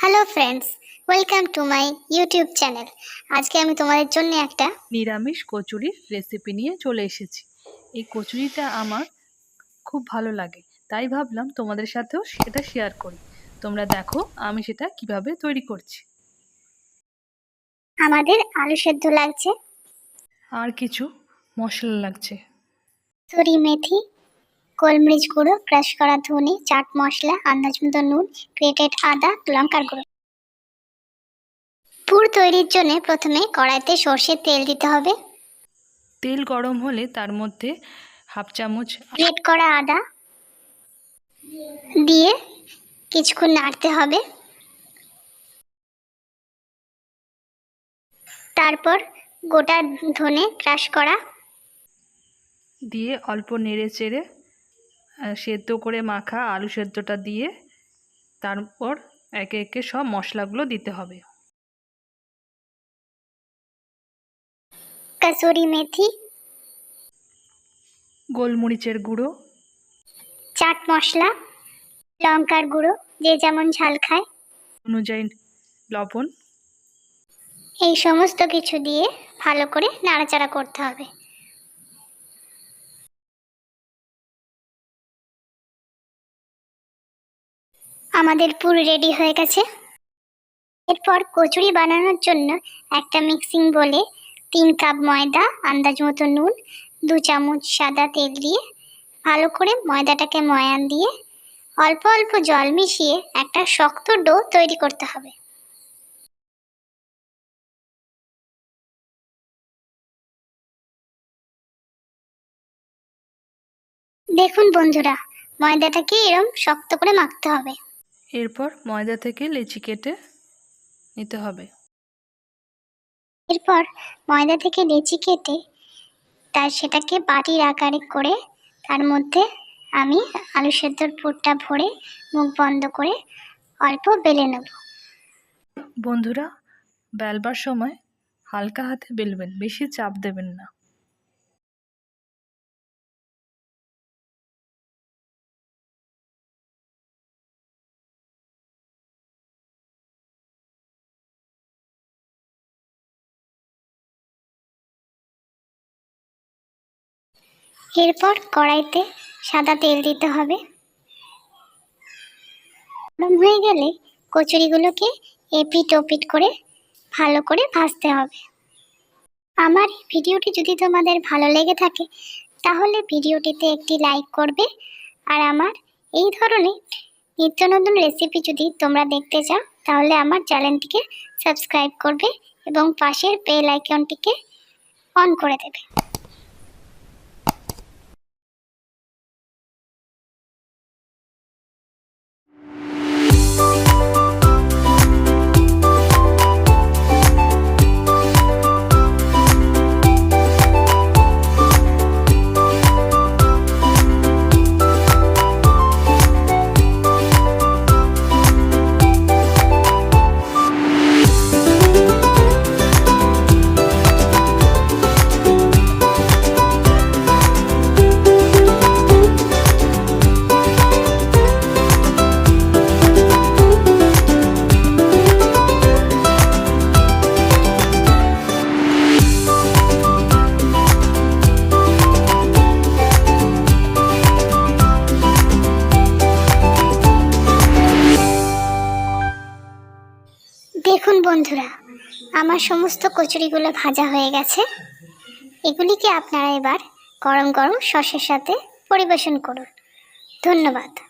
Hello friends welcome to my YouTube channel আজকে আমি তোমাদের জন্য একটা নিরামিষ কচুরির রেসিপি নিয়ে চলে এসেছি। এই কচুরিটা আমার খুব ভালো লাগে তাই ভাবলাম তোমাদের সাথেও সেটা শেয়ার করি। তোমরা দেখো আমি সেটা কীভাবে তৈরি করছি। আমাদের আলু সেদ্ধ লাগছে। আর কিছু মশলা লাগছে। সরি মেথি গোলমরিচ গুঁড়ো ক্রাশ করা ধনে চাট মশলা আন্দাজ মতো নুন গ্রেটেড আদা লঙ্কার গুঁড়ো। পুর তৈরির জন্য প্রথমে কড়াইতে সর্ষের তেল দিতে হবে। তেল গরম হলে তার মধ্যে হাফ চামচ গ্রেট করা আদা দিয়ে কিছুক্ষণ নাড়তে হবে। তারপর গোটা ধনে ক্রাশ করা দিয়ে অল্প নেড়ে চেড়ে সেদ্ধ করে মাখা আলু সেদ্ধটা দিয়ে তারপর একে একে সব মশলাগুলো দিতে হবে। কসুরি মেথি গোলমরিচের গুঁড়ো চাট মশলা লঙ্কার গুঁড়ো যে যেমন ঝাল খায়। অনুযায়ী লবণ। এই সমস্ত কিছু দিয়ে ভালো করে নাড়াচাড়া করতে হবে। আমাদের পুর রেডি হয়ে গেছে। এরপর কচুরি বানানোর জন্য একটা মিক্সিং বলে তিন কাপ ময়দা, আন্দাজ মতো নুন, দু চামচ সাদা তেল দিয়ে ভালো করে ময়দাটাকে ময়ান দিয়ে অল্প অল্প জল মিশিয়ে একটা শক্ত ডো তৈরি করতে হবে। দেখুন বন্ধুরা, ময়দাটাকে এরম শক্ত করে মাখতে হবে। এরপর ময়দা থেকে লেচি কেটে নিতে হবে। এরপর ময়দা থেকে লেচি কেটে তার সেটাকে বাটির আকারে করে তার মধ্যে আমি আলু সেদ্ধর পুরটা ভরে মুখ বন্ধ করে অল্প বেলে নেব। বন্ধুরা বেলবার সময় হালকা হাতে বেলবেন বেশি চাপ দেবেন না। এরপর কড়াইতে সাদা তেল দিতে হবে। গরম হয়ে গেলে কচুরিগুলোকে এপিট ওপিট করে ভালো করে ভাজতে হবে। আমার ভিডিওটি যদি তোমাদের ভালো লেগে থাকে, তাহলে ভিডিওটিতে একটি লাইক করবে। আর আমার এই ধরনের নিত্য নতুন রেসিপি যদি তোমরা দেখতে চাও, তাহলে আমার চ্যানেলটিকে সাবস্ক্রাইব করবে এবং পাশের বেল আইকনটিকে অন করে দেবে। বন্ধুরা, আমার সমস্ত কচুরিগুলো ভাজা হয়ে গেছে। এগুলিকে আপনারা এবার গরম গরম সসের সাথে পরিবেশন করুন। ধন্যবাদ।